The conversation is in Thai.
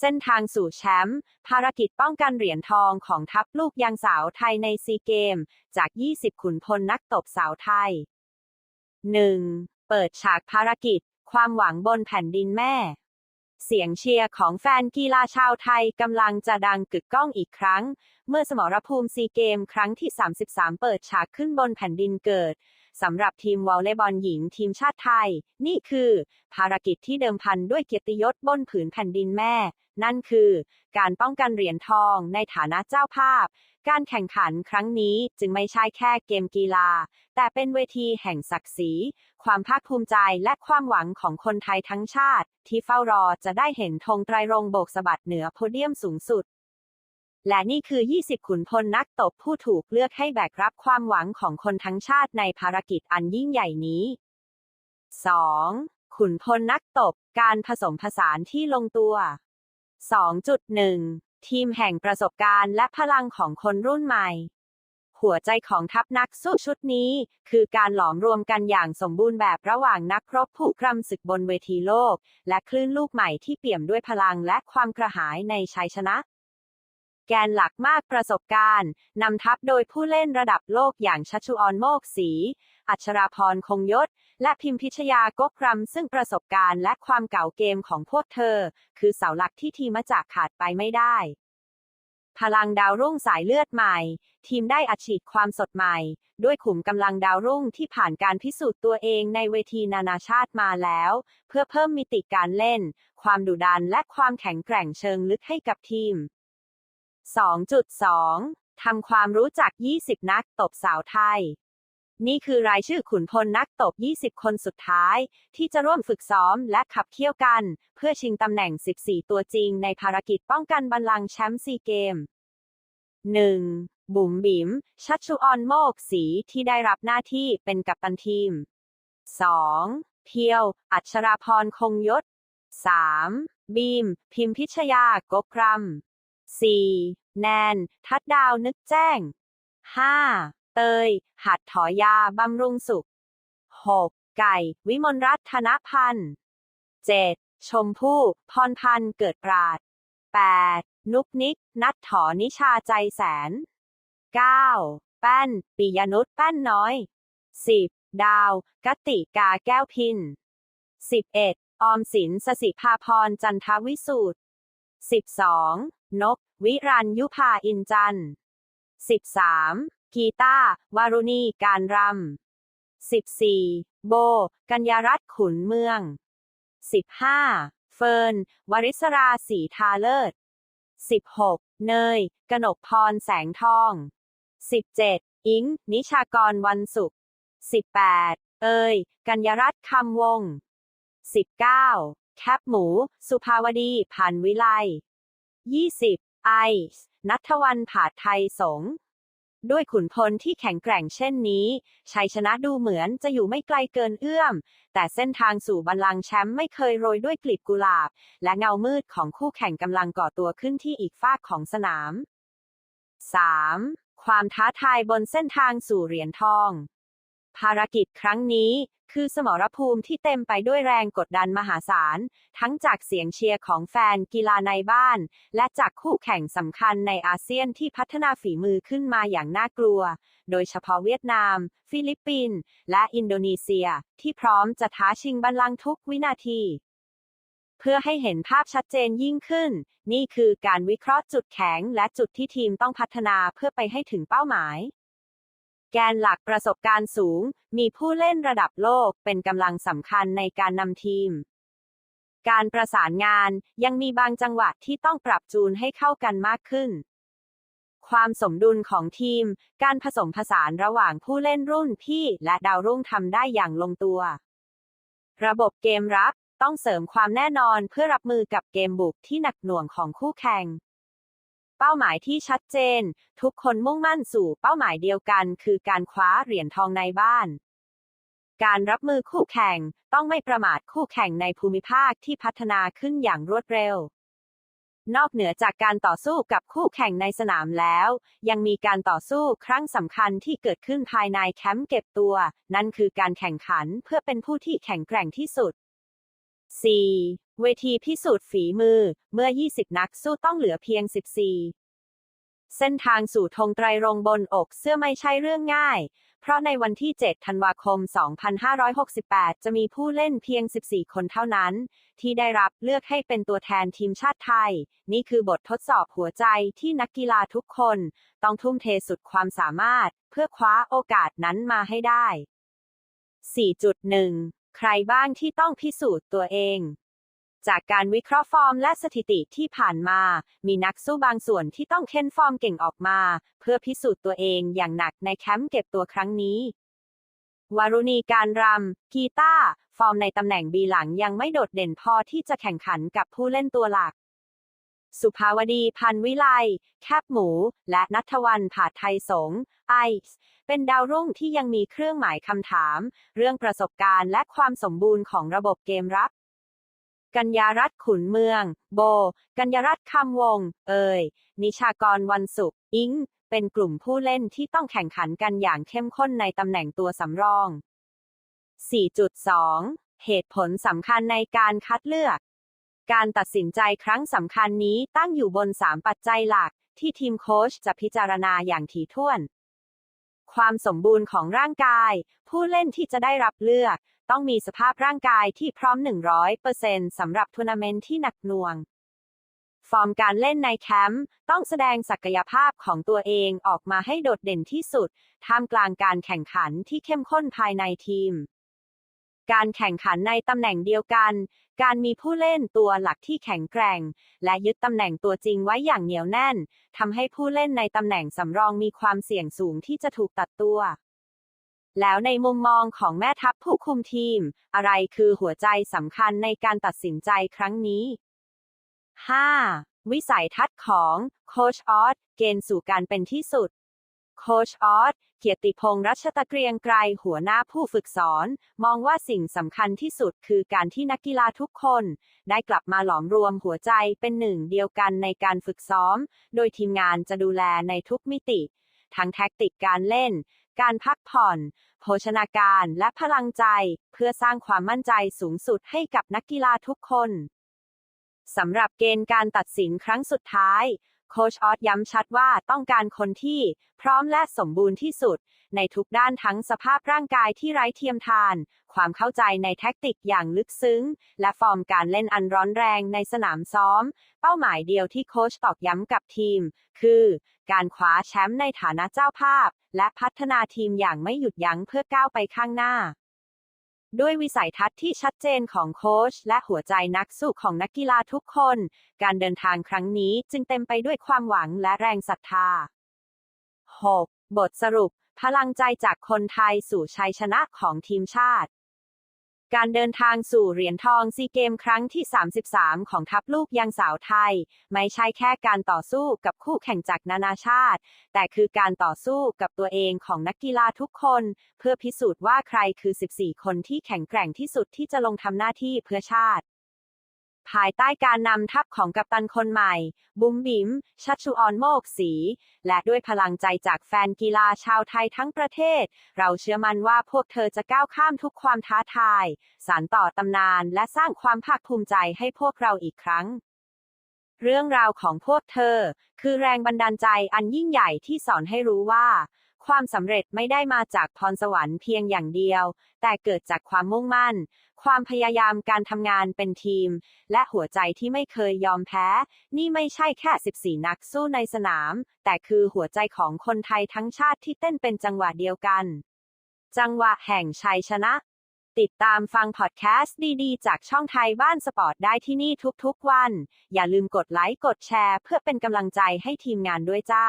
เส้นทางสู่แชมป์ภารกิจป้องกันเหรียญทองของทัพลูกยางสาวไทยในซีเกม จาก 20 ขุนพลนักตบสาวไทย 1. เปิดฉากภารกิจ ความหวังบนแผ่นดินแม่ เสียงเชียร์ของแฟนกีฬาชาวไทยกำลังจะดังกึกก้องอีกครั้ง เมื่อสมรภูมิซีเกม ครั้งที่ 33 เปิดฉากขึ้นบนแผ่นดินเกิดสำหรับทีมวอลเลย์บอลหญิงทีมชาติไทย นี่คือ ภารกิจที่เดิมพันด้วยเกียรติยศบนผืนแผ่นดินแม่ นั่นคือ การป้องกันเหรียญทองในฐานะเจ้าภาพ การแข่งขันครั้งนี้จึงไม่ใช่แค่เกมกีฬา แต่เป็นเวทีแห่งศักดิ์ศรี ความภาคภูมิใจและความหวังของคนไทยทั้งชาติ ที่เฝ้ารอจะได้เห็นธงไตรรงโบกสะบัดเหนือโพเดียมสูงสุด และนี่คือ 20 ขุนพลนักตบผู้ถูกเลือกให้แบกรับความหวังของคนทั้งชาติในภารกิจอันยิ่งใหญ่นี้ 2. ขุนพลนักตบ การผสมผสานที่ลงตัว 2.1 ทีมแห่งประสบการณ์และพลังของคนรุ่นใหม่ หัวใจของทัพนักสู้ชุดนี้ คือการหลอมรวมกันอย่างสมบูรณ์แบบระหว่างนักรบผู้กรำศึกบนเวทีโลก และคลื่นลูกใหม่ที่เปี่ยมด้วยพลังและความกระหายในชัยชนะ แกนหลักมากประสบการณ์นำทัพโดยผู้เล่นระดับโลกอย่างชัชวออนโมกศรีอัชราพรคงยศ และพิมพิชยากกรำซึ่งประสบการณ์และความเก่าเกมของพวกเธอ คือเสาหลักที่ทีมมาจากขาดไปไม่ได้ พลังดาวรุ่งสายเลือดใหม่ ทีมได้อัดฉีดความสดใหม่ ด้วยขุมกำลังดาวรุ่งที่ผ่านการพิสูจน์ตัวเองในเวทีนานาชาติมาแล้ว เพื่อเพิ่มมิติการเล่น ความดุดันและความแข็งแกร่งเชิงลึกให้กับทีม 2.2 ทำความรู้จัก 20 นักตบสาวไทย นี่คือรายชื่อขุนพลนักตบ 20 คนสุดท้าย ที่จะร่วมฝึกซ้อมและขับเคี่ยวกัน เพื่อชิงตำแหน่ง 14 ตัวจริงในภารกิจป้องกันบัลลังก์แชมป์ซีเกม 1. บุ๋มบิ๋ม ชัชชุออนโมกศรีที่ได้รับหน้าที่เป็นกัปตันทีม 2. เพียว อัชราพรคงยศ 3. บีม พิมพิชยากกรำ 4. แนน ทัดดาวนึกแจ้ง 5. เตย หัดถอยาบำรุงสุข 6. ไก่ วิมลรัตน์ธนพันธ์ 7. ชมพู่ พรพันธ์เกิดปราด 8. นุกนิก นัทถอนิชาใจแสน 9. แป้น ปิยนุชแป้นน้อย 10. ดาว กติกาแก้วพิน 11. ออมสินสสิภาพรจันทวิสูตร 12. นก วิรันยุพาอินจันทร์ 13. กีตาวารุณีการรำ 14. โบ กัญญารัตน์ขุนเมือง 15. เฟิร์น วริศราสีทาเลิศ 16. เนย กนกพรแสงทอง 17. อิง นิชากรวันศุกร์ 18. เอย กัญญารัตน์คำวง 19. แคปหมู สุภาวดี พันวิไล 20. ไอซ์นัทวันผาดไทยสงด้วยขุนพลที่แข็งแกร่งเช่นนี้ ชัยชนะดูเหมือนจะอยู่ไม่ไกลเกินเอื้อม แต่เส้นทางสู่บัลลังก์แชมป์ไม่เคยโรยด้วยกลีบกุหลาบ และเงามืดของคู่แข่งกำลังก่อตัวขึ้นที่อีกฟากของสนาม 3. ความท้าทายบนเส้นทางสู่เหรียญทอง ภารกิจครั้งนี้ คือสมรภูมิที่เต็มไปด้วยแรงกดดันมหาศาล ทั้งจากเสียงเชียร์ของแฟนกีฬาในบ้าน และจากคู่แข่งสำคัญในอาเซียนที่พัฒนาฝีมือขึ้นมาอย่างน่ากลัว โดยเฉพาะเวียดนาม ฟิลิปปินส์และอินโดนีเซีย ที่พร้อมจะท้าชิงบัลลังก์ทุกวินาทีเพื่อให้เห็นภาพชัดเจนยิ่งขึ้น นี่คือการวิเคราะห์จุดแข็งและจุดที่ทีมต้องพัฒนาเพื่อไปให้ถึงเป้าหมาย แกนหลักประสบการณ์สูง มีผู้เล่นระดับโลกเป็นกำลังสำคัญในการนำทีม การประสานงานยังมีบางจังหวะที่ต้องปรับจูนให้เข้ากันมากขึ้น ความสมดุลของทีม การผสมผสานระหว่างผู้เล่นรุ่นพี่และดาวรุ่งทำได้อย่างลงตัว ระบบเกมรับต้องเสริมความแน่นอนเพื่อรับมือกับเกมบุกที่หนักหน่วงของคู่แข่ง เป้าหมายที่ชัดเจน ทุกคนมุ่งมั่นสู่เป้าหมายเดียวกัน คือการคว้าเหรียญทองในบ้าน การรับมือคู่แข่งต้องไม่ประมาทคู่แข่งในภูมิภาคที่พัฒนาขึ้นอย่างรวดเร็ว นอกเหนือจากการต่อสู้กับคู่แข่งในสนามแล้ว ยังมีการต่อสู้ครั้งสำคัญที่เกิดขึ้นภายในแคมป์เก็บตัว นั่นคือการแข่งขันเพื่อเป็นผู้ที่แข็งแกร่งที่สุด 4. เวทีพิสูจน์ฝีมือ เมื่อ 20 นักสู้ต้องเหลือเพียง 14 เส้นทางสู่ธงไตรรงบนอกเสื้อไม่ใช่เรื่องง่าย เพราะในวันที่ 7 ธันวาคม 2568 จะมีผู้เล่นเพียง 14 คนเท่านั้น ที่ได้รับเลือกให้เป็นตัวแทนทีมชาติไทย นี่คือบททดสอบหัวใจที่นักกีฬาทุกคน ต้องทุ่มเทสุดความสามารถ เพื่อคว้าโอกาสนั้นมาให้ได้ 4.1 ใครบ้างที่ต้องพิสูจน์ตัวเอง จากการวิเคราะห์ฟอร์มและสถิติที่ผ่านมา มีนักสู้บางส่วนที่ต้องเค้นฟอร์มเก่งออกมา เพื่อพิสูจน์ตัวเองอย่างหนักในแคมป์เก็บตัวครั้งนี้วารุณีการรำ กีตาร์ฟอร์มในตำแหน่งบีหลังยังไม่โดดเด่นพอที่จะแข่งขันกับผู้เล่นตัวหลัก สุภาวดีพันวิไล แคบหมู และนัทวันผาดไทยสงไอซ์เป็นดาวรุ่งที่ยังมีเครื่องหมายคำถาม เรื่องประสบการณ์และความสมบูรณ์ของระบบเกมรับ กัญญารัตน์ขุนเมือง โบ กัญญารัตน์คำวง เอ่ย นิชากรวันศุกร์อิง เป็นกลุ่มผู้เล่นที่ต้องแข่งขันกันอย่างเข้มข้นในตำแหน่งตัวสำรอง 4.2 เหตุผลสำคัญในการคัดเลือก การตัดสินใจครั้งสำคัญนี้ตั้งอยู่บน 3 ปัจจัยหลัก ที่ทีมโค้ชจะพิจารณาอย่างถี่ถ้วน ความสมบูรณ์ของร่างกาย ผู้เล่นที่จะได้รับเลือก ต้องมีสภาพร่างกายที่พร้อม 100%สำหรับทัวร์นาเมนต์ที่หนักหน่วง ฟอร์มการเล่นในแคมป์ต้องแสดงศักยภาพของตัวเองออกมาให้โดดเด่นที่สุด ท่ามกลางการแข่งขันที่เข้มข้นภายในทีมการแข่งขันในตำแหน่งเดียวกัน การมีผู้เล่นตัวหลักที่แข็งแกร่ง และยึดตำแหน่งตัวจริงไว้อย่างเหนียวแน่นทำให้ผู้เล่นในตำแหน่งสำรองมีความเสี่ยงสูงที่จะถูกตัดตัว แล้วในมุมมองของแม่ทัพผู้คุมทีม อะไรคือหัวใจสำคัญในการตัดสินใจครั้งนี้ 5. วิสัยทัศน์ของโคชออสเกณฑ์สู่การเป็นที่สุด โคชออสเกียรติพงษ์รัชตะเกรียงไกรหัวหน้าผู้ฝึกสอน มองว่าสิ่งสำคัญที่สุดคือการที่นักกีฬาทุกคน ได้กลับมาหลอมรวมหัวใจเป็นหนึ่งเดียวกันในการฝึกซ้อม โดยทีมงานจะดูแลในทุกมิติ ทั้งแท็กติกการเล่น การพักผ่อน โภชนาการและพลังใจ เพื่อสร้างความมั่นใจสูงสุดให้กับนักกีฬาทุกคนสำหรับเกณฑ์การตัดสินครั้งสุดท้าย โคชออสย้ำชัดว่าต้องการคนที่ พร้อมและสมบูรณ์ที่สุด ในทุกด้านทั้งสภาพร่างกายที่ไร้เทียมทาน ความเข้าใจในแท็กติกอย่างลึกซึ้ง และฟอร์มการเล่นอันร้อนแรงในสนามซ้อม เป้าหมายเดียวที่โคชตอกย้ำกับทีม คือ การคว้าแชมป์ในฐานะเจ้าภาพ และพัฒนาทีมอย่างไม่หยุดยั้งเพื่อก้าวไปข้างหน้า ด้วยวิสัยทัศน์ที่ชัดเจนของโค้ชและหัวใจนักสู้ของนักกีฬาทุกคน การเดินทางครั้งนี้จึงเต็มไปด้วยความหวังและแรงศรัทธา 6. บทสรุป พลังใจจากคนไทยสู่ชัยชนะของทีมชาติ การเดินทางสู่เหรียญทองซีเกมครั้งที่ 33 ของทัพลูกยังสาวไทย ไม่ใช่แค่การต่อสู้กับคู่แข่งจากนานาชาติ แต่คือการต่อสู้กับตัวเองของนักกีฬาทุกคน เพื่อพิสูจน์ว่าใครคือ 14 คนที่แข็งแกร่งที่สุดที่จะลงทำหน้าที่เพื่อชาติ ภายใต้การนำทัพของกัปตันคนใหม่ บุ้มบิมชัชชุออนโมกศีและด้วยพลังใจจากแฟนกีฬาชาวไทยทั้งประเทศ เราเชื่อมั่นว่าพวกเธอจะก้าวข้ามทุกความท้าทาย สานต่อตำนานและสร้างความภาคภูมิใจให้พวกเราอีกครั้งเรื่องราวของพวกเธอ คือแรงบันดาลใจอันยิ่งใหญ่ที่สอนให้รู้ว่า ความสำเร็จไม่ได้มาจากพรสวรรค์เพียงอย่างเดียว แต่เกิดจากความมุ่งมั่น ความพยายามการทำงานเป็นทีม และหัวใจที่ไม่เคยยอมแพ้ นี่ไม่ใช่แค่ 14 นักสู้ในสนาม แต่คือหัวใจของคนไทยทั้งชาติที่เต้นเป็นจังหวะเดียวกัน จังหวะแห่งชัยชนะ ติดตามฟังพอดแคสต์ดีๆ จากช่องไทยบ้านสปอร์ตได้ที่นี่ทุกๆวัน อย่าลืมกดไลค์กดแชร์ เพื่อเป็นกำลังใจให้ทีมงานด้วยจ้า